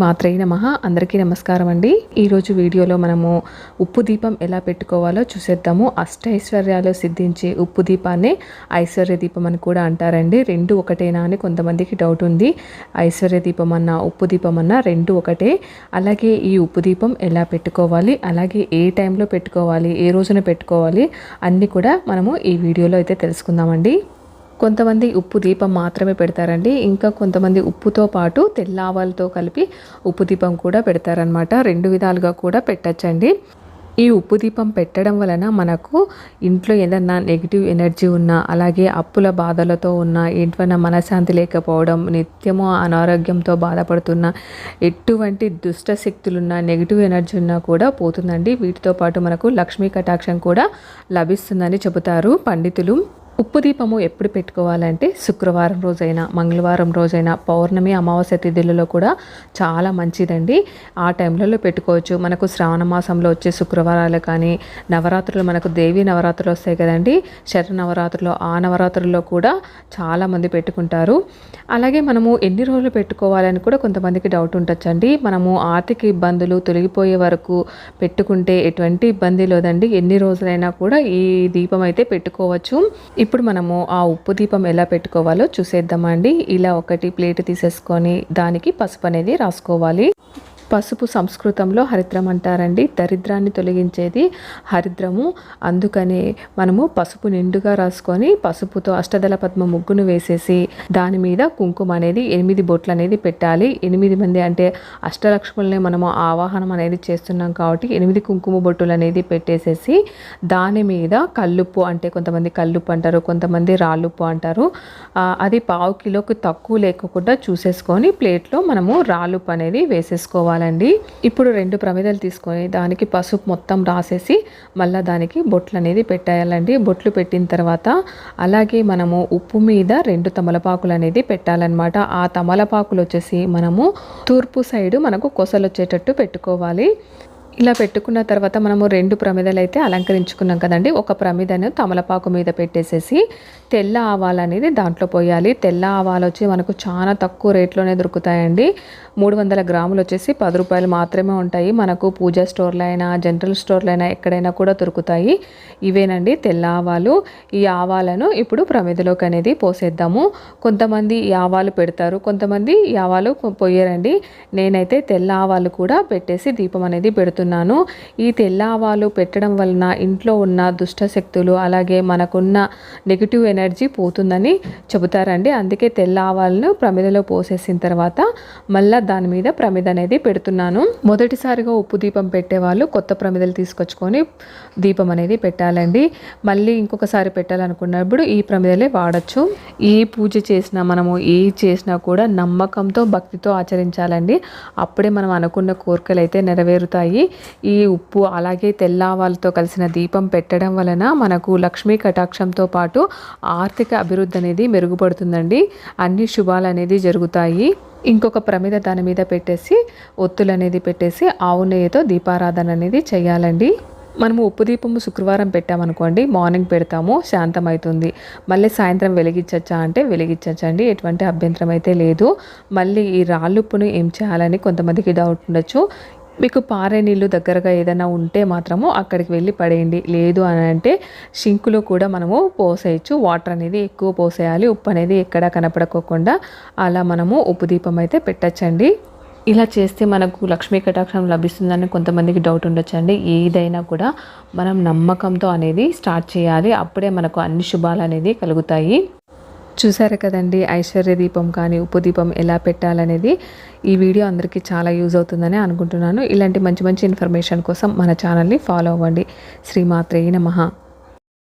మాత్రై నమ. అందరికీ నమస్కారం అండి. ఈరోజు వీడియోలో మనము ఉప్పు దీపం ఎలా పెట్టుకోవాలో చూసేద్దాము. అష్టైశ్వర్యాలు సిద్ధించే ఉప్పు దీపాన్ని ఐశ్వర్య దీపం అని కూడా అంటారండి. రెండు ఒకటేనా అని కొంతమందికి డౌట్ ఉంది. ఐశ్వర్య దీపం అన్న ఉప్పు దీపం అన్న రెండు ఒకటే. అలాగే ఈ ఉప్పు దీపం ఎలా పెట్టుకోవాలి? అలాగే ఏ టైంలో పెట్టుకోవాలి? ఏ రోజున పెట్టుకోవాలి? అన్నీ కూడా మనము ఈ వీడియోలో అయితే తెలుసుకుందామండి. కొంతమంది ఉప్పు దీపం మాత్రమే పెడతారండి. ఇంకా కొంతమంది ఉప్పుతో పాటు తెల్ల ఆవాలతో కలిపి ఉప్పు దీపం కూడా పెడతారనమాట రెండు విధాలుగా కూడా పెట్టచ్చండి. ఈ ఉప్పు దీపం పెట్టడం వలన మనకు ఇంట్లో ఏదన్నా నెగిటివ్ ఎనర్జీ ఉన్నా అలాగే అప్పుల బాధలతో ఉన్న ఏంటన్నా మనశాంతి లేకపోవడం నిత్యము అనారోగ్యంతో బాధపడుతున్న ఎటువంటి దుష్ట శక్తులున్నా నెగిటివ్ ఎనర్జీ ఉన్నా కూడా పోతుందండి. వీటితో పాటు మనకు లక్ష్మీ కటాక్షం కూడా లభిస్తుందని చెబుతారు పండితులు. ఉప్పు దీపము ఎప్పుడు పెట్టుకోవాలంటే శుక్రవారం రోజైనా మంగళవారం రోజైనా పౌర్ణమి అమావాస్య తిథులలో కూడా చాలా మంచిదండి. ఆ టైంలలో పెట్టుకోవచ్చు. మనకు శ్రావణ మాసంలో వచ్చే శుక్రవారాలు కానీ నవరాత్రులు మనకు దేవి నవరాత్రులు వస్తాయి కదండి. శర నవరాత్రులు ఆ నవరాత్రుల్లో కూడా చాలామంది పెట్టుకుంటారు. అలాగే మనము ఎన్ని రోజులు పెట్టుకోవాలని కూడా కొంతమందికి డౌట్ ఉండొచ్చండి మనము ఆర్థిక ఇబ్బందులు తొలగిపోయే వరకు పెట్టుకుంటే ఎటువంటి ఇబ్బంది లేదండి. ఎన్ని రోజులైనా కూడా ఈ దీపం అయితే పెట్టుకోవచ్చు. ఇప్పుడు మనము ఆ ఉప్పు దీపం ఎలా పెట్టుకోవాలో చూసేద్దామండి. ఇలా ఒకటి ప్లేట్ తీసేసుకొని దానికి పసుపు అనేది రాసుకోవాలి. పసుపు సంస్కృతంలో హరిద్రం అంటారండి. దరిద్రాన్ని తొలగించేది హరిద్రము. అందుకని మనము పసుపు నిండుగా రాసుకొని పసుపుతో అష్టదళ పద్మ ముగ్గును వేసేసి దాని మీద కుంకుమ అనేది ఎనిమిది బొట్లు అనేది పెట్టాలి. ఎనిమిది మంది అంటే అష్టలక్ష్ములని మనము ఆవాహనం అనేది చేస్తున్నాం కాబట్టి ఎనిమిది కుంకుమ బొట్టులు అనేది పెట్టేసేసి దాని మీద కల్లుప్పు అంటే కొంతమంది కల్లుప్పు అంటారు కొంతమంది రాళ్ళుప్పు అంటారు. అది పావు కిలోకి తక్కువ లేకుండా చూసేసుకొని ప్లేట్లో మనము రాళ్ళుప్పు అనేది వేసేసుకోవాలి. చేసుకోవాలండి ఇప్పుడు రెండు ప్రమిదలు తీసుకొని దానికి పసుపు మొత్తం రాసేసి మళ్ళీ దానికి బొట్లు అనేది పెట్టేయాలండి. బొట్లు పెట్టిన తర్వాత అలాగే మనము ఉప్పు మీద రెండు తమలపాకులు అనేది పెట్టాలన్నమాట. ఆ తమలపాకులు వచ్చేసి మనము తూర్పు సైడు మనకు కొసలు వచ్చేటట్టు పెట్టుకోవాలి. ఇలా పెట్టుకున్న తర్వాత మనము రెండు ప్రమిదలు అయితే అలంకరించుకున్నాం కదండి. ఒక ప్రమిదను తమలపాకు మీద పెట్టేసేసి తెల్ల ఆవాలు అనేది దాంట్లో పోయాలి. తెల్ల ఆవాలు వచ్చి మనకు చాలా తక్కువ రేట్లోనే దొరుకుతాయండి. మూడు వందల గ్రాములు వచ్చేసి పది రూపాయలు మాత్రమే ఉంటాయి. మనకు పూజా స్టోర్లో అయినా జనరల్ స్టోర్లో అయినా ఎక్కడైనా కూడా దొరుకుతాయి. ఇవేనండి తెల్ల ఆవాలు. ఈ ఆవాలను ఇప్పుడు ప్రమిదలోకి అనేది పోసేద్దాము. కొంతమంది ఈ ఆవాలు పెడతారు. కొంతమంది ఈ ఆవాలు పోయారండి. నేనైతే తెల్ల ఆవాలు కూడా పెట్టేసి దీపం అనేది పెడుతున్నాను ఈ తెల్ల ఆవాలు పెట్టడం వలన ఇంట్లో ఉన్న దుష్ట శక్తులు అలాగే మనకున్న నెగిటివ్ ఎనర్జీ పోతుందని చెబుతారండి. అందుకే తెల్ల ఆవాలను ప్రమిదలో పోసేసిన తర్వాత మళ్ళీ దాని మీద ప్రమిద అనేది పెడుతున్నాను. మొదటిసారిగా ఉప్పు దీపం పెట్టేవాళ్ళు కొత్త ప్రమిదలు తీసుకొచ్చుకొని దీపం అనేది పెట్టాలండి. మళ్ళీ ఇంకొకసారి పెట్టాలనుకున్నప్పుడు ఈ ప్రమిదలే వాడచ్చు. ఏ పూజ చేసినా మనము ఏ చేసినా కూడా నమ్మకంతో భక్తితో ఆచరించాలండి. అప్పుడే మనం అనుకున్న కోరికలు అయితే నెరవేరుతాయి. ఈ ఉప్పు అలాగే తెల్లావాలతో కలిసిన దీపం పెట్టడం వలన మనకు లక్ష్మీ కటాక్షంతో పాటు ఆర్థిక అభివృద్ధి అనేది మెరుగుపడుతుందండి. అన్ని శుభాలు అనేది జరుగుతాయి. ఇంకొక ప్రమిద దాని మీద పెట్టేసి ఒత్తులు అనేది పెట్టేసి ఆవు నెయ్యితో దీపారాధన అనేది చేయాలండి. మనము ఉప్పు దీపము శుక్రవారం పెట్టామనుకోండి మార్నింగ్ పెడతాము శాంతం అవుతుంది మళ్ళీ సాయంత్రం వెలిగించచ్చా అంటే వెలిగించచ్చండి ఎటువంటి అభ్యంతరం అయితే లేదు. మళ్ళీ ఈ రాళ్ళుప్పును ఏం చేయాలని కొంతమందికి డౌట్ ఉండొచ్చు. మీకు పారే నీళ్ళు దగ్గరగా ఏదైనా ఉంటే మాత్రము అక్కడికి వెళ్ళి పడేయండి. లేదు అని అంటే షింకులో కూడా మనము పోసేయచ్చు. వాటర్ అనేది ఎక్కువ పోసేయాలి. ఉప్పు అనేది ఎక్కడా కనపడకోకుండా అలా మనము ఉప్పు దీపం అయితే పెట్టచ్చండి. ఇలా చేస్తే మనకు లక్ష్మీ కటాక్షం లభిస్తుందని కొంతమందికి డౌట్ ఉండొచ్చండి. ఏదైనా కూడా మనం నమ్మకంతో అనేది స్టార్ట్ చేయాలి. అప్పుడే మనకు అన్ని శుభాలు అనేది కలుగుతాయి. చూసారు కదండి ఐశ్వర్య దీపం కానీ ఉప్పు దీపం ఎలా పెట్టాలనేది ఈ వీడియో అందరికీ చాలా యూజ్ అవుతుందని అనుకుంటున్నాను. ఇలాంటి మంచి మంచి ఇన్ఫర్మేషన్ కోసం మన ఛానల్ని ఫాలో అవ్వండి. శ్రీమాత్రేయ నమః.